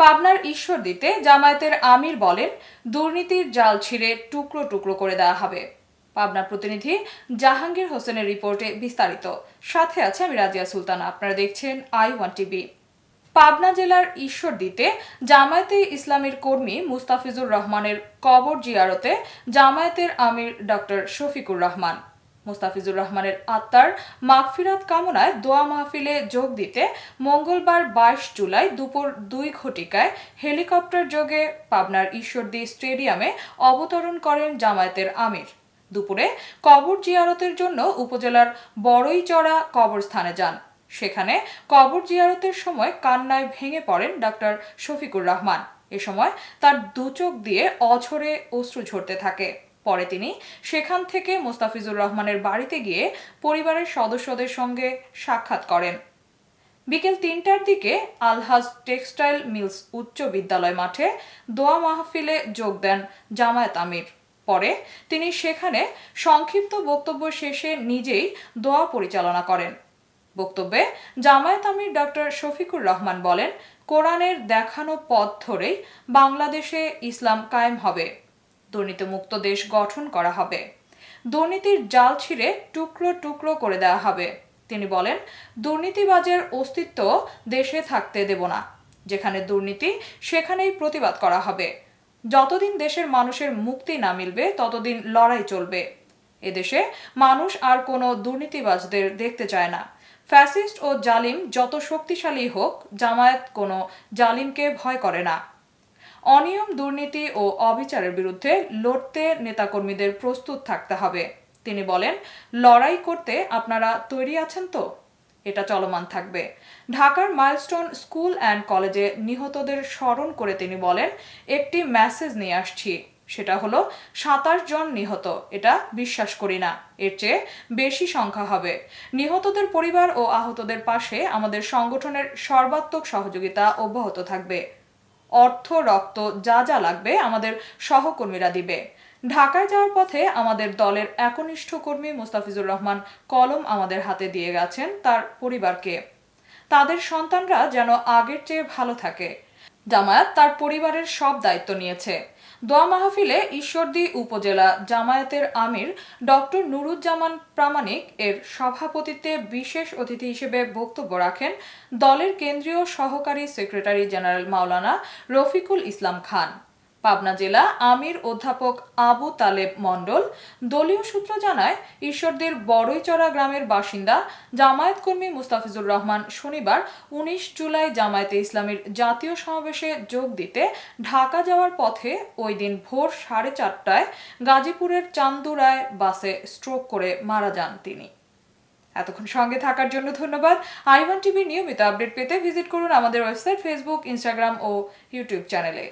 পাবনার ঈশ্বরদীতে জামায়াতের আমির বলেন, দুর্নীতির জাল ছিঁড়ে টুকরো টুকরো করে দেওয়া হবে। পাবনা প্রতিনিধি জাহাঙ্গীর হোসেনের রিপোর্টে বিস্তারিত। সাথে আছে আমি রাজিয়া সুলতানা, আপনারা দেখছেন আই ওয়ান টিভি। পাবনা জেলার ঈশ্বরদীতে জামায়াতে ইসলামের কর্মী মুস্তাফিজুর রহমানের কবর জিয়ারতে জামায়াতের আমির ডক্টর শফিকুর রহমান। মুস্তাফিজুর রহমানের আত্মার মাগফিরাত কামনায় দোয়া মাহফিলে যোগ দিতে মঙ্গলবার বাইশ জুলাই দুপুর দুই ঘটিকায় হেলিকপ্টার যোগে পাবনার ঈশ্বরদী স্টেডিয়ামে অবতরণ করেন জামায়াতের আমির। দুপুরে কবর জিয়ারতের জন্য উপজেলার বড়ইচড়া কবরস্থানে যান। সেখানে কবর জিয়ারতের সময় কান্নায় ভেঙে পড়েন ডক্টর শফিকুর রহমান। এ সময় তার দু চোখ দিয়ে অঝরে অশ্রু ঝরতে থাকে। পরে তিনি সেখান থেকে মোস্তাফিজুর রহমানের বাড়িতে গিয়ে পরিবারের সদস্যদের সঙ্গে সাক্ষাৎ করেন। বিকেল তিনটার দিকে আলহাজ টেক্সটাইল মিলস উচ্চ বিদ্যালয় মাঠে দোয়া মাহফিলে যোগ দেন জামায়াত আমির। পরে তিনি সেখানে সংক্ষিপ্ত বক্তব্য শেষে নিজেই দোয়া পরিচালনা করেন। বক্তব্যে জামায়াত আমির ডক্টর শফিকুর রহমান বলেন, কোরআনের দেখানো পথ ধরেই বাংলাদেশে ইসলাম কায়েম হবে। দুর্নীতিমুক্ত দেশ গঠন করা হবে। দুর্নীতির জাল ছিঁড়ে টুকরো টুকরো করে দেওয়া হবে। তিনি বলেন, দুর্নীতিবাজের অস্তিত্ব দেশে থাকতে দেব না। যেখানে দুর্নীতি, সেখানেই প্রতিবাদ করা হবে। যতদিন দেশের মানুষের মুক্তি না মিলবে, ততদিন লড়াই চলবে। এদেশে মানুষ আর কোনো দুর্নীতিবাজদের দেখতে চায় না। ফ্যাসিস্ট ও জালিম যত শক্তিশালী হোক, জামায়াত কোনো জালিমকে ভয় করে না। অনিয়ম, দুর্নীতি ও অবিচারের বিরুদ্ধে লড়তে নেতাকর্মীদের প্রস্তুত থাকতে হবে। তিনি বলেন, লড়াই করতে আপনারা তৈরি আছেন তো? এটা চলমান থাকবে। ঢাকার মাইলস্টোন স্কুল অ্যান্ড কলেজে নিহতদের স্মরণ করে তিনি বলেন, একটি মেসেজ নিয়ে আসছি। সেটা হলো, সাতাশ জন নিহত। এটা বিশ্বাস করি না। এর চেয়ে বেশি সংখ্যা হবে। নিহতদের পরিবার ও আহতদের পাশে আমাদের সংগঠনের সর্বাত্মক সহযোগিতা অব্যাহত থাকবে। অর্থ, রক্ত যা যা লাগবে আমাদের সহকর্মীরা দিবে। ঢাকায় যাওয়ার পথে আমাদের দলের একনিষ্ঠ কর্মী মুস্তাফিজুর রহমান কলম আমাদের হাতে দিয়ে গেছেন তার পরিবারকে। তাদের সন্তানরা যেন আগের চেয়ে ভালো থাকে। জামায়াত তার পরিবারের সব দায়িত্ব নিয়েছে। দোয়া মাহফিলে ঈশ্বরদী উপজেলা জামায়াতের আমির ডক্টর নুরুজ্জামান প্রামাণিক এর সভাপতিত্বে বিশেষ অতিথি হিসেবে বক্তব্য রাখেন দলের কেন্দ্রীয় সহকারী সেক্রেটারি জেনারেল মাওলানা রফিকুল ইসলাম খান। পাবনা জেলা আমির অধ্যাপক আবু তালেব মণ্ডল। দলীয় সূত্র জানায়, ঈশ্বরদের বড়ইচড়া গ্রামের বাসিন্দা জামায়াত কর্মী মুস্তাফিজুর রহমান শনিবার উনিশ জুলাই জামায়াতে ইসলামের জাতীয় সমাবেশে যোগ দিতে ঢাকা যাওয়ার পথে ওই দিন ভোর সাড়ে চারটায় গাজীপুরের চান্দুরায় বাসে স্ট্রোক করে মারা যান তিনি। এতক্ষণ সঙ্গে থাকার জন্য ধন্যবাদ। আইওয়ান টিভির নিয়মিত আপডেট পেতে ভিজিট করুন আমাদের ওয়েবসাইট, ফেসবুক, ইনস্টাগ্রাম ও ইউটিউব চ্যানেলে।